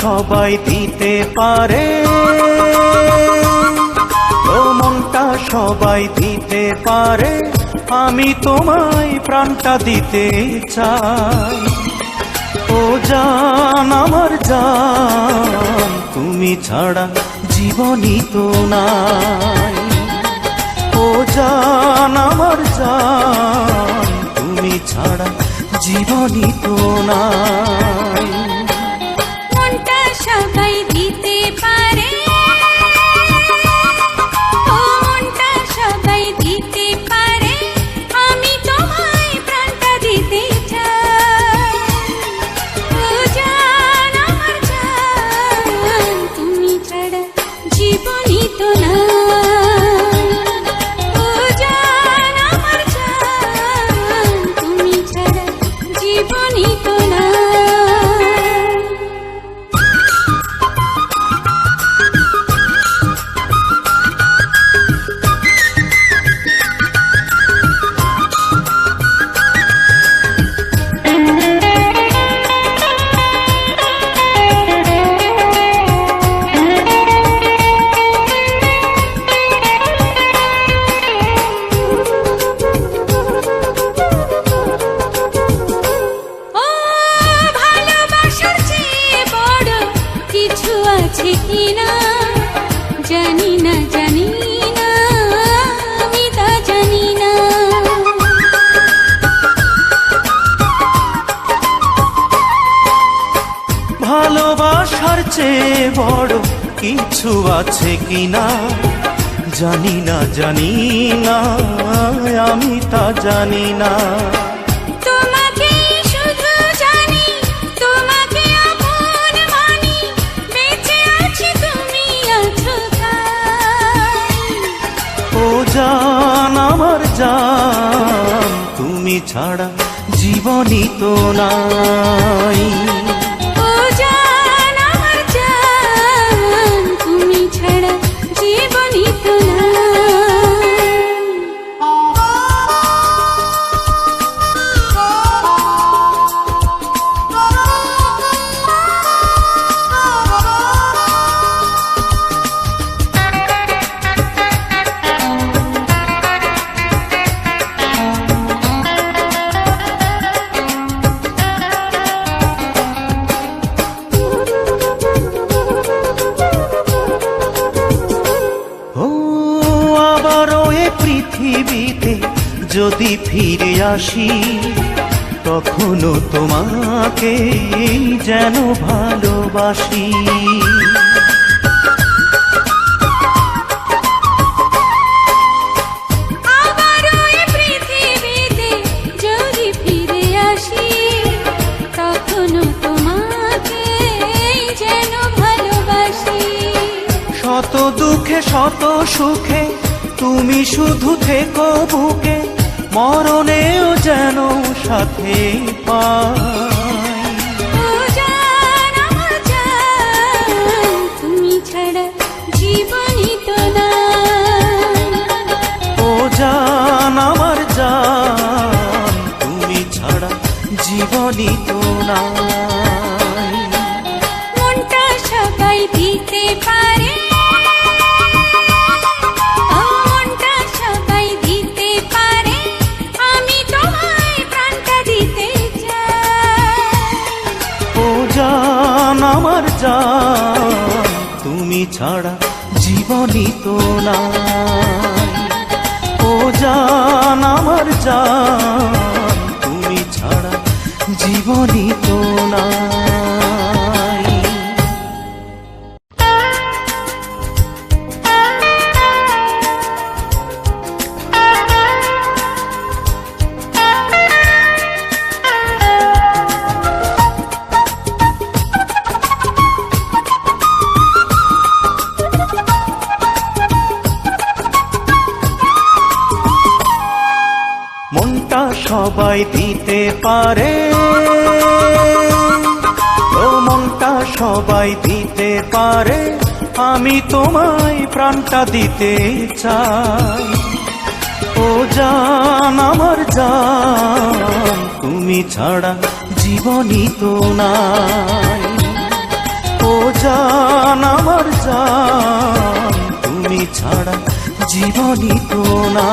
সবাই দিতে পারে। মনটা সবাই দিতে পারে। আমি তোমায় প্রাণটা দিতে চাই। ও জান, আমার জান, তুমি ছাড়া জীবনই তো নাই। ও জান, আমার জান, তুমি ছাড়া জীবনই তো নাই। মনটা বড় কিছু আছে কিনা? জানি না জানি না আমি তা জানি না। জান আমার জান তুমি ছাড়া জীবনই তো নাই। পৃথিবীতে যদি ফিরে আসি তখনও তোমাকে যেন ভালোবাসি। শত দুঃখে শত সুখে তুমি শুধু থেকো বুকে মরণেও যেন সাথে পাই। তুমি ছাড়া জীবনই তো ও জান আমার জান তুমি ছাড়া জীবনই তো নাই। আমার তুমি ছাড়া জীবনই তো না ও জান আমার জান তুমি ছাড়া জীবনই তো মনটা সবাই দিতে পারে। ও মনটা সবাই দিতে পারে, আমি তোমায় প্রাণটা দিতে চাই। ও জান, আমার জান, তুমি ছাড়া জীবনই তো নাই। ও জান, আমার জান, তুমি ছাড়া জীবনই তো না